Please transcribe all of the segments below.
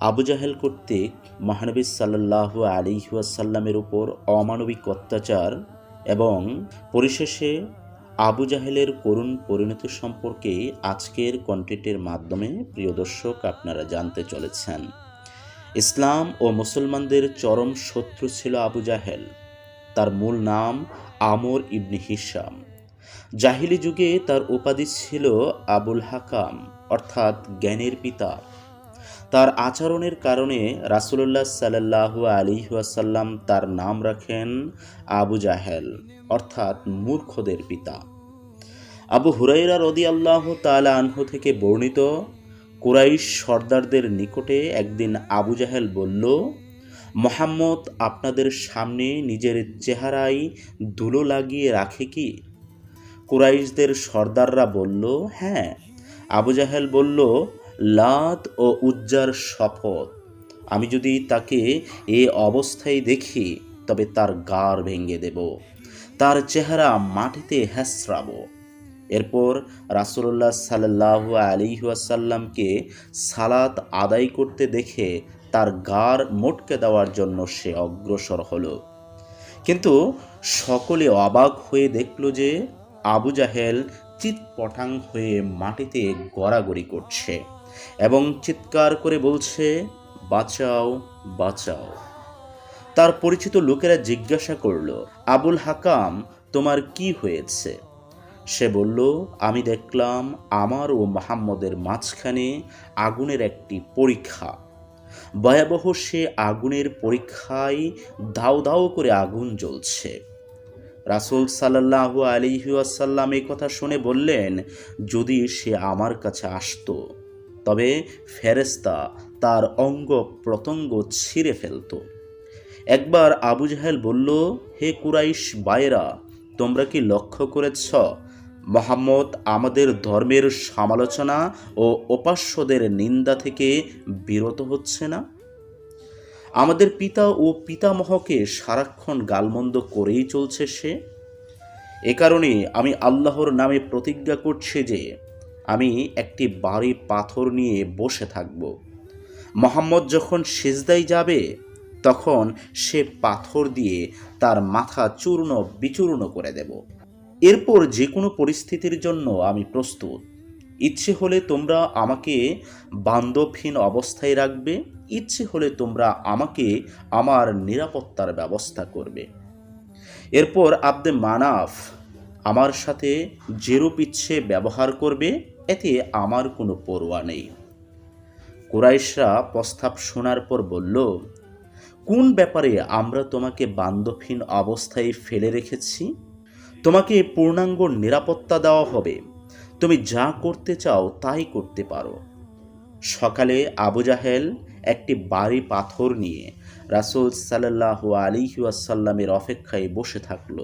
আবু জাহেল কর্তৃক মহানবী সাল্লাহ আলিহাসাল্লামের উপর অমানবিক অত্যাচার এবং পরিশেষে আবু জাহেলের করুণ পরিণতি সম্পর্কে আজকের কন্টেন্টের মাধ্যমে প্রিয় দর্শক আপনারা জানতে চলেছেন। ইসলাম ও মুসলমানদের চরম শত্রু ছিল আবু জাহেল। তার মূল নাম আমর ইবনি হিসাম জাহিলি যুগে তার উপাধি ছিল আবুল হাকাম, অর্থাৎ জ্ঞানের পিতা। তার আচরণের কারণে রাসুল্লাহ সাল্লাহু আলিহাসাল্লাম তার নাম রাখেন আবু জাহেল, অর্থাৎ মূর্খদের পিতা। আবু হুরাইরা রদি আল্লাহ তালা আনহু থেকে বর্ণিত, কুরাইশ সর্দারদের নিকটে একদিন আবু জাহেল বলল, মোহাম্মদ, আপনাদের সামনে নিজের চেহারায় ধুলো লাগিয়ে রাখে কি? কুরাইশদের সর্দাররা বলল হ্যাঁ। আবু জাহেল বলল লাত ও উজ্জার শপথ। আমি যদি তাকে এ অবস্থায় দেখি, তবে তার গার ভেঙে দেব, তার চেহারা মাটিতে হ্যাসরাবো এরপর রাসুল্লাহ সাল্লাহ আলিহাসাল্লামকে সালাত আদায় করতে দেখে তার গার মোটকে দেওয়ার জন্য সে অগ্রসর হলো। কিন্তু সকলে অবাক হয়ে দেখল যে আবু জাহেল চিৎপটাং হয়ে মাটিতে গড়াগড়ি করছে। এবং চিৎকার করে বলছে, বাঁচাও বাঁচাও। তার পরিচিত লোকেরা জিজ্ঞাসা করল, আবুল হাকাম, তোমার কি হয়েছে? সে বলল, আমি দেখলাম আমার ও মোহাম্মদের মাঝখানে আগুনের একটি পরীক্ষা। ভয়াবহ সে আগুনের পরীক্ষায় দাও দাও করে আগুন জ্বলছে। রাসুল সাল্লাহ আলিহাসাল্লাম এই কথা শুনে বললেন, যদি সে আমার কাছে আসতো তবে ফেরেস্তা তার অঙ্গ প্রত্যঙ্গ ছিঁড়ে ফেলত। একবার আবু জাহেল বলল, হে কুরাইশ বায়রা তোমরা কি লক্ষ্য করেছ? মোহাম্মদ আমাদের ধর্মের সমালোচনা ও উপাস্যদের নিন্দা থেকে বিরত হচ্ছে না? আমাদের পিতা ও পিতামহকে সারাক্ষণ গালমন্দ করেই চলছে সে? এ কারণে আমি আল্লাহর নামে প্রতিজ্ঞা করছি যে আমি একটি বাড়ি পাথর নিয়ে বসে থাকব। মোহাম্মদ যখন সেজদাই যাবে, তখন সে পাথর দিয়ে তার মাথা চূর্ণ বিচূর্ণ করে দেব। এরপর যে কোনো পরিস্থিতির জন্য আমি প্রস্তুত। ইচ্ছে হলে তোমরা আমাকে বান্ধবহীন অবস্থায় রাখবে, ইচ্ছে হলে তোমরা আমাকে আমার নিরাপত্তার ব্যবস্থা করবে। এরপর আব্দে মানাফ আমার সাথে যেরূপ ইচ্ছে ব্যবহার করবে এতে আমার কোনো পরোয়া নেই। কুরাইশরা প্রস্তাব শোনার পর বলল, কোন ব্যাপারে আমরা তোমাকে বান্ধবহীন অবস্থায় ফেলে রেখেছি? তোমাকে পূর্ণাঙ্গ নিরাপত্তা দেওয়া হবে। তুমি যা করতে চাও তাই করতে পারো। সকালে আবু জাহেল একটি বাড়ি পাথর নিয়ে রাসুল সাল্লাহ আলিহাসাল্লামের অপেক্ষায় বসে থাকল।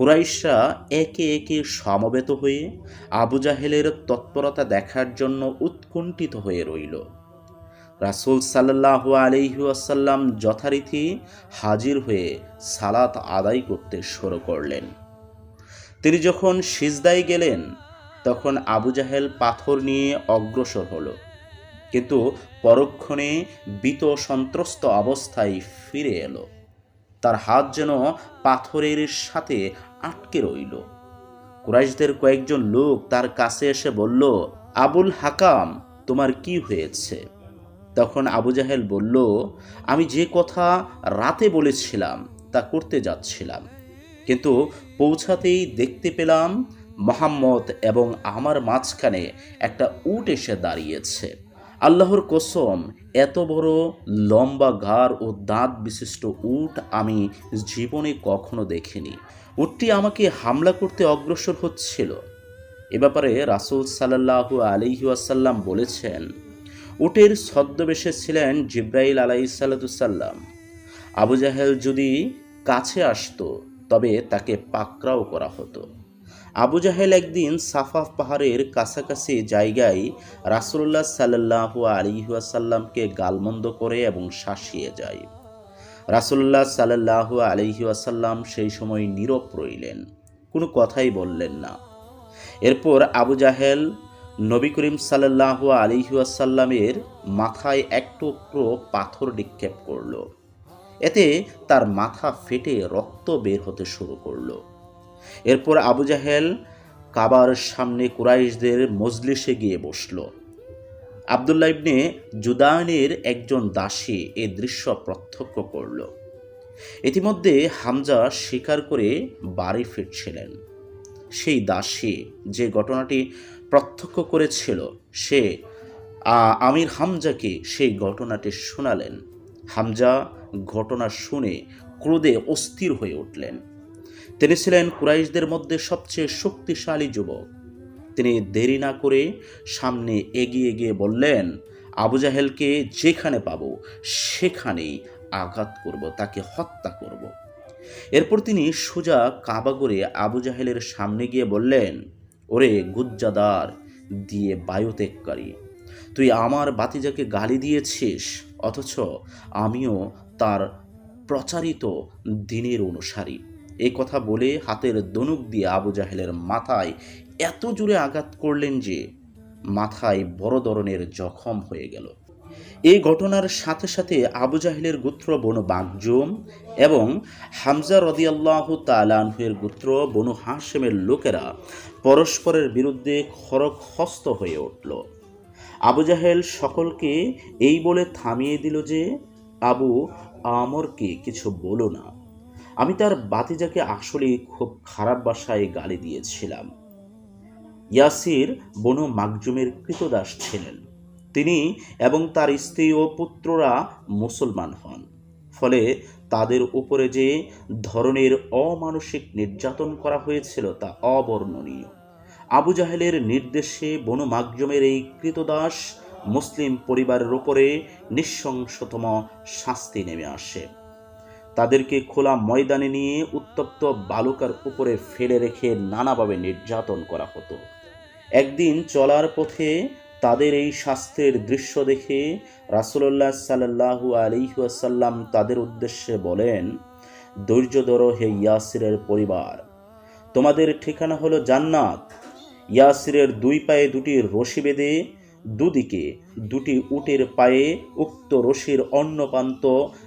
কুরাইশরা একে একে সমবেত হয়ে আবু জাহেলের তৎপরতা দেখার জন্য উৎকণ্ঠিত হয়ে রইল। রাসুল সাল্লাহ আলিহাসাল্লাম যথারীতি হাজির হয়ে সালাত আদায় করতে শুরু করলেন। তিনি যখন সিজদায় গেলেন, তখন আবু জাহেল পাথর নিয়ে অগ্রসর হলো। কিন্তু পরক্ষণে বিত সন্ত্রস্ত অবস্থায় ফিরে এলো। তার হাত যেন পাথরের সাথে আটকে রইল। কুরাইশদের কয়েকজন লোক তার কাছে এসে বলল, আবুল হাকাম, তোমার কি হয়েছে? তখন আবু জাহেল বলল, আমি যে কথা রাতে বলেছিলাম, তা করতে যাচ্ছিলাম। কিন্তু পৌঁছাতেই দেখতে পেলাম মোহাম্মদ এবং আমার মাঝখানে একটা উট এসে দাঁড়িয়েছে। আল্লাহর কসম, এত বড় লম্বা ঘাড় ও দাঁত বিশিষ্ট উট আমি জীবনে কখনো দেখিনি। উটটি আমাকে হামলা করতে অগ্রসর হচ্ছিল। এ ব্যাপারে রাসুল সাল্লাহু আলিহাসাল্লাম বলেছেন, উটের ছদ্মবেশে ছিলেন জিব্রাইল আলাই সাল্লাতুসাল্লাম আবু জাহেল যদি কাছে আসতো, তবে তাকে পাকড়াও করা হতো। আবু জাহেল একদিন সাফা পাহাড়ের কাছাকাছি জায়গায় রাসুল্লাহ সাল্লাহ আলিহাসাল্লামকে গালমন্দ করে এবং শাসিয়ে যায়। রাসুল্লাহ সাল্লাহ আলিহাসাল্লাম সেই সময় নীরব রইলেন। কোনো কথাই বললেন না। এরপর আবু জাহেল নবী করিম সাল্লাহ আলিহাসাল্লামের মাথায় এক টুকরো পাথর নিক্ষেপ করল। এতে তার মাথা ফেটে রক্ত বের হতে শুরু করল। এরপর আবু জাহেল কাবার সামনে কুরাইশদের মজলিসে গিয়ে বসল। আবদুল্লাহ ইবনে জুদানের একজন দাসী এ দৃশ্য প্রত্যক্ষ করল। ইতিমধ্যে হামজা স্বীকার করে বাড়ি ফিরছিলেন। সেই দাসী যে ঘটনাটি প্রত্যক্ষ করেছিল, সে আমির হামজাকে সেই ঘটনাটি শোনালেন। হামজা ঘটনা শুনে ক্রোধে অস্থির হয়ে উঠলেন। তিনি ছিলেন কুরাইশদের মধ্যে সবচেয়ে শক্তিশালী যুবক। তিনি দেরি না করে সামনে এগিয়ে গিয়ে বললেন, আবু জাহেলকে যেখানে পাবো, সেখানেই আঘাত করব, তাকে হত্যা করব। এরপর তিনি সোজা কাবাগরে আবু জাহেলের সামনে গিয়ে বললেন, ওরে গুজ্জাদার, দিয়ে বায়ুত্যাগকারী, তুই আমার বাতিজাকে গালি দিয়েছিস, অথচ আমিও তার প্রচারিত দিনের অনুসারী। এই কথা বলে হাতের দনুক দিয়ে আবু জাহেলের মাথায় এত জোরে আঘাত করলেন যে মাথায় বড় ধরনের জখম হয়ে গেল। এই ঘটনার সাথে সাথে আবু জাহেলের গোত্র বনু বাগজুম এবং হামজা রদিয়াল্লাহ তালানহের গোত্র বনু হাসেমের লোকেরা পরস্পরের বিরুদ্ধে খরক হস্ত হয়ে উঠল। আবু জাহেল সকলকে এই বলে থামিয়ে দিল যে, আবু, আমরকে কিছু বলো না। আমি তার বাতিজাকে আসলে খুব খারাপ বাসায় গালি দিয়েছিলাম। ইয়াসির বনু মাকজুমের কৃতদাস ছিলেন। তিনি এবং তার স্ত্রী ও পুত্ররা মুসলমান হন। ফলে তাদের উপরে যে ধরনের অমানসিক নির্যাতন করা হয়েছিল তা অবর্ণনীয়। আবু জাহেলের নির্দেশে বনু মাকজুমের এই কৃতদাস মুসলিম পরিবারের উপরে নিঃশংসতম শাস্তি নেমে আসে। তাদেরকে খোলা ময়দানে নিয়ে উত্তপ্ত বালুকার উপরে ফেলে রেখে নানাভাবে নির্যাতন করা হতো। একদিন চলার পথে তাদের এই শাস্ত্রের দৃশ্য দেখে রাসুল্লাহ সাল্লাহু আলিহাসাল্লাম তাদের উদ্দেশ্যে বলেন, ধৈর্য ধরো হে ইয়াসিরের পরিবার। তোমাদের ঠিকানা হলো জান্নাত। ইয়াসিরের দুই পায়ে দুটি রশি বেঁধে, দুদিকে দুটি উটের পায়ে উক্ত রশির অন্য প্রান্ত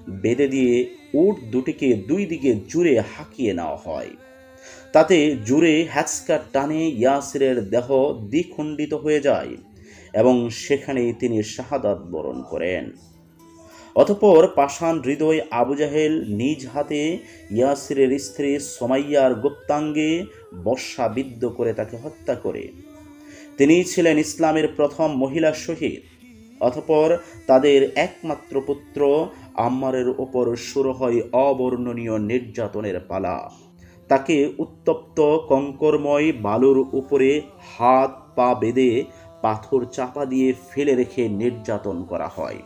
বেঁধে দিয়ে উট দুটিকে দুই দিকে জুড়ে হাঁকিয়ে নেওয়া হয়। তাতে জুড়ে হ্যাচকা টানে ইয়াসিরের দেহ দ্বিখণ্ডিত হয়ে যায় এবং সেখানেই তিনি শাহাদাত বরণ করেন। অতপর পাষাণ হৃদয় আবু জাহেল নিজ হাতে ইয়াসিরের স্ত্রী সোমাইয়ার গুপ্তাঙ্গে বর্ষাবিদ্ধ করে তাকে হত্যা করে। তিনি ছিলেন ইসলামের প্রথম মহিলা শহীদ। অতপর তাদের একমাত্র পুত্র আম্মারের ওপর শুরু হয় অবর্ণনীয় নির্যাতনের পালা। তাকে উত্তপ্ত কঙ্করময় বালুর উপরে হাত পা বেঁধে পাথর চাপা দিয়ে ফেলে রেখে নির্যাতন করা হয়।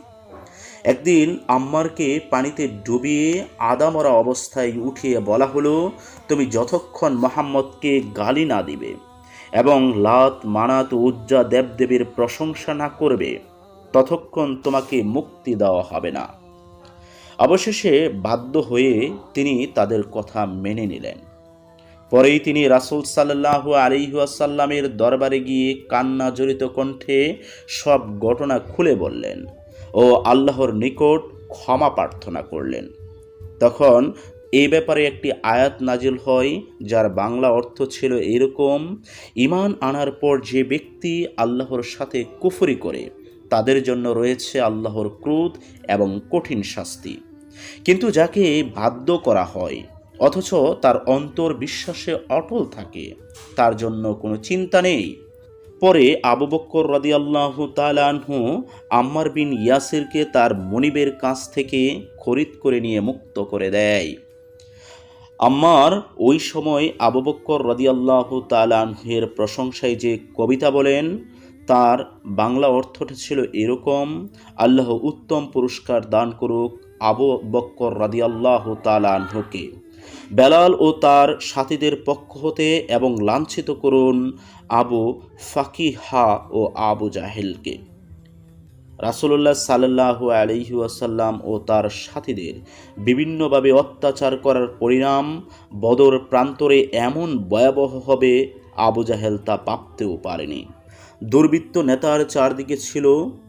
একদিন আম্মারকে পানিতে ডুবিয়ে আদামরা অবস্থায় উঠিয়ে বলা হলো, তুমি যতক্ষণ মোহাম্মদকে গালি না দিবে এবং লাত, মানাত, উজ্জা, দেবদেবীর প্রশংসা না করবে, ততক্ষণ তোমাকে মুক্তি দেওয়া হবে না। অবশেষে বাধ্য হয়ে তিনি তাদের কথা মেনে নিলেন। পরেই তিনি রাসুল সাল্লাহ আলিহাসাল্লামের দরবারে গিয়ে কান্না জড়িত কণ্ঠে সব ঘটনা খুলে বললেন ও আল্লাহর নিকট ক্ষমা প্রার্থনা করলেন। তখন এই ব্যাপারে একটি আয়াত নাজিল হয়, যার বাংলা অর্থ ছিল এরকম, ইমান আনার পর যে ব্যক্তি আল্লাহর সাথে কুফরি করে, তাদের জন্য রয়েছে আল্লাহর ক্রোধ এবং কঠিন শাস্তি। কিন্তু যাকে বাধ্য করা হয় অথচ তার অন্তর বিশ্বাসে অটল থাকে, তার জন্য কোনো চিন্তা নেই। পরে আবু বক্কর রদিয়াল্লাহ তালানহু আম্মার বিন ইয়াসিরকে তার মনিবের কাছ থেকে খরিদ করে নিয়ে মুক্ত করে দেয়। আম্মার ওই সময় আবু বক্কর রদিয়াল্লাহ তালানহের প্রশংসায় যে কবিতা বলেন, তার বাংলা অর্থটা ছিল এরকম, আল্লাহ উত্তম পুরস্কার দান করুক আবু বক্কর রাদিয়াল্লাহ তালানহকে বেলাল ও তার সাথীদের পক্ষ হতে এবং লাঞ্ছিত করুন আবু ফাকিহা ও আবু জাহেলকে। রাসুল্লাহ সাল্লাহ আলহি আসাল্লাম ও তার সাথীদের বিভিন্নভাবে অত্যাচার করার পরিণাম বদর প্রান্তরে এমন ভয়াবহ হবে আবু জাহেল তা ভাবতেও পারেনি। দুর্বৃত্ত নেতার চারদিকে ছিল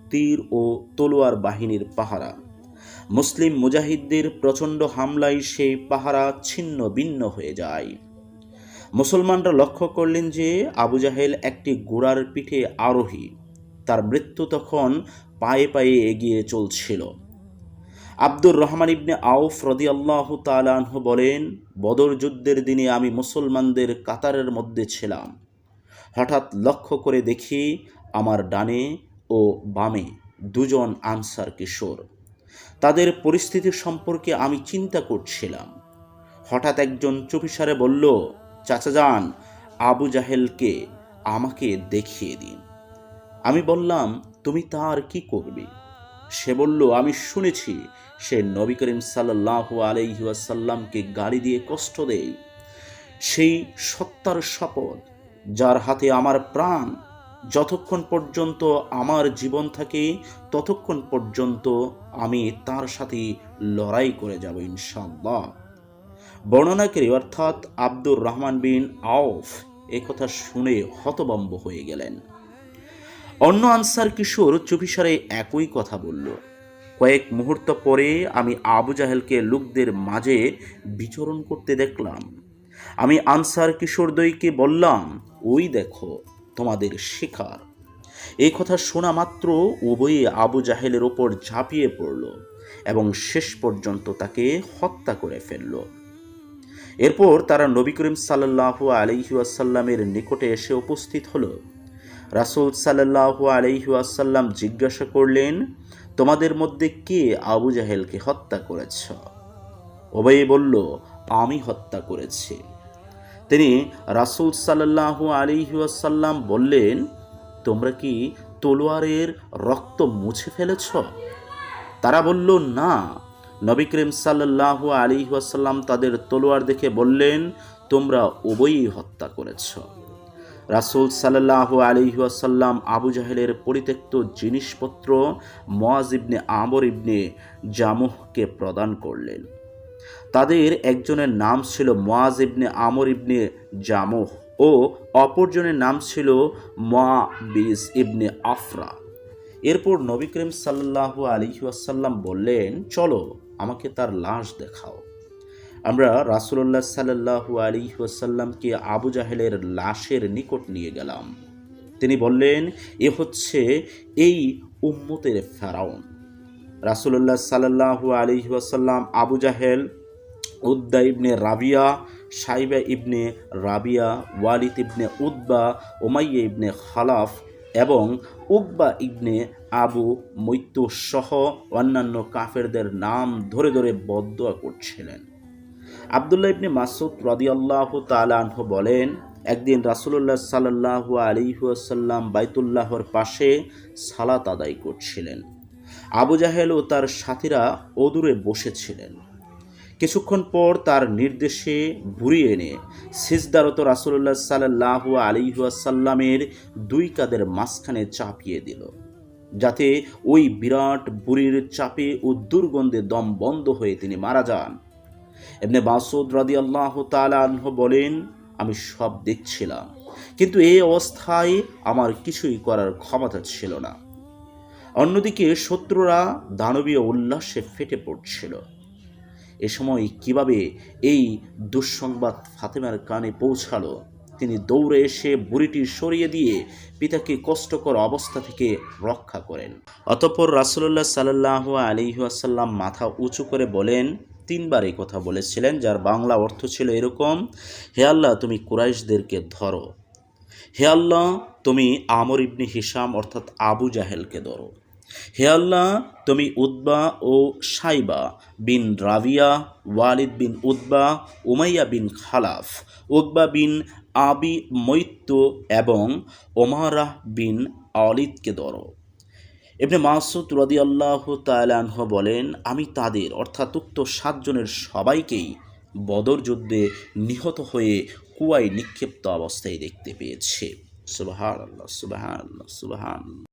তীর ও তলোয়ার বাহিনীর পাহারা। মুসলিম মুজাহিদদের প্রচণ্ড হামলায় সেই পাহারা ছিন্ন ভিন্ন হয়ে যায়। মুসলমানরা লক্ষ্য করলেন যে আবু জাহেল একটি গোড়ার পিঠে আরোহী। তার মৃত্যু তখন পায়ে পায়ে এগিয়ে চলছিল। আব্দুর রহমান ইবনে আউফ রদিয়াল্লাহ তালাহ বলেন, বদর যুদ্ধের দিনে আমি মুসলমানদের কাতারের মধ্যে ছিলাম। হঠাৎ লক্ষ্য করে দেখি, আমার ডানে ও বামে দুজন আনসার কিশোর। তাদের পরিস্থিতি সম্পর্কে আমি চিন্তা করছিলাম। হঠাৎ একজন চুপিসারে বলল, চাচা যান, আবু জাহেলকে আমাকে দেখিয়ে দিন। আমি বললাম, তুমি তার কি করবে? সে বলল, আমি শুনেছি, সে নবী করিম সাল্লাহ আলহিউসাল্লামকে গাড়ি দিয়ে কষ্ট দেয়। সেই সত্তার শপথ, যার হাতে আমার প্রাণ যতক্ষণ পর্যন্ত আমার জীবন থাকে, ততক্ষণ পর্যন্ত আমি তার সাথে লড়াই করে যাব ইনশাল্লাহ বর্ণনাকারী অর্থাৎ আব্দুর রহমান বিন আউফ কথা শুনে হতবম্ব হয়ে গেলেন। অন্য আনসার কিশোর চুপিসারে একই কথা বলল। কয়েক মুহূর্ত পরে আমি আবু জাহেলকে লোকদের মাঝে বিচরণ করতে দেখলাম। আমি আনসার কিশোরদ্বয়কে বললাম, ওই দেখো তোমাদের শিকার। এই কথা শোনা মাত্র উভয়ে আবু জাহেলের ওপর ঝাঁপিয়ে পড়ল এবং শেষ পর্যন্ত তাকে হত্যা করে ফেলল। এরপর তারা নবী করিম সাল্লাহ আলহিউসাল্লামের নিকটে এসে উপস্থিত হলো। রাসুল সাল্লাহ আলহিউসাল্লাম জিজ্ঞাসা করলেন, তোমাদের মধ্যে কে আবু জাহেলকে হত্যা করেছ? ওবাই বলল, আমি হত্যা করেছি। তিনি রাসুল সাল্লাহ আলিহাসাল্লাম বললেন, তোমরা কি তলোয়ারের রক্ত মুছে ফেলেছ? তারা বলল, না। নবী করিম সাল্লাহ আলী ওয়াসাল্লাম তাদের তলোয়ার দেখে বললেন, তোমরা উভয়ই হত্যা করেছ। রাসুল সাল্লাহ আলী ওয়াসাল্লাম আবু জাহেলের পরিত্যক্ত জিনিসপত্র মোয়াজ ইবনে আমর ইবনে জামুহকে প্রদান করলেন। তাদের একজনের নাম ছিল মোয়াজ ইবনে আমর ইবনে জামুহ ও অপরজনের নাম ছিল মা বিস ইবনে আফরা। এরপর নবী করিম সাল্লাহ আলী ওয়াসাল্লাম বললেন, চলো, আমাকে তার লাশ দেখাও। আমরা রাসুল্লাহ সাল্লাহু আলী ওয়াসাল্লামকে আবু জাহেলের লাশের নিকট নিয়ে গেলাম। তিনি বললেন, এ হচ্ছে এই উম্মতের ফেরাউন। রাসুল্লাহ সাল্লাহু আলী ওয়াসাল্লাম আবু জাহেল উদ্দা ইবনে রাবিয়া, সাইবা ইবনে রাবিয়া, ওয়ালিদ ইবনে উদ্বা ওমাইয়া ইবনে খালাফ এবং উকবা ইবনে আবু মৈত্যু সহ অন্যান্য কাফেরদের নাম ধরে ধরে বদয়া করছিলেন। আবদুল্লাহ ইবনে মাসুদ রদিয়াল্লাহ তালাহ বলেন, একদিন রাসুল্লাহ সাল্লাহ আলিহাসাল্লাম বাইতুল্লাহর পাশে সালাত আদায় করছিলেন। আবু জাহেল ও তার সাথীরা অদূরে বসেছিলেন। কিছুক্ষণ পর তার নির্দেশে বুড়ি এনে সিজদারত রাসুল্লাহ সাল্লাহ আলিহাসাল্লামের দুই কাদের মাঝখানে চাপিয়ে দিল, যাতে ওই বিরাট বুড়ির চাপে ও দুর্গন্ধে দম বন্ধ হয়ে তিনি মারা যান। এমনি মাসুদ রাদি আল্লাহ তালাহ বলেন, আমি সব দেখছিলাম, কিন্তু এই অবস্থায় আমার কিছুই করার ক্ষমতা ছিল না। অন্যদিকে শত্রুরা দানবীয় উল্লাসে ফেটে পড়ছিল। এ সময় কীভাবে এই দুঃসংবাদ ফাতেমার কানে পৌঁছালো? তিনি দৌড়ে এসে বুড়িটি সরিয়ে দিয়ে পিতাকে কষ্টকর অবস্থা থেকে রক্ষা করেন। অতঃপর রাসুল্লাহ সাল্লাহ আলিহাসাল্লাম মাথা উঁচু করে বলেন, তিনবার এই কথা বলেছিলেন যার বাংলা অর্থ ছিল এরকম, হে আল্লাহ, তুমি কুরাইশদেরকে ধরো। হে আল্লাহ, তুমি আমর ইবনি হিসাম অর্থাৎ আবু জাহেলকে ধরো। হে আল্লাহ, তুমি উদ্বা ও Shaiba bin Rabia, Walid bin Utba Umayya bin Khalaf Uqba bin Abi Muayt এবং ওমারাহ বিন আলিদকে ধরো। এমনি মাসুদ রদি আল্লাহ তালাহ বলেন, আমি তাদের, অর্থাৎ উক্ত সাতজনের সবাইকেই বদর যুদ্ধে নিহত হয়ে কুয়ায় নিক্ষিপ্ত অবস্থায় দেখতে পেয়েছে। সুবাহ আল্লাহ সুবাহ আল্লাহ সুবাহ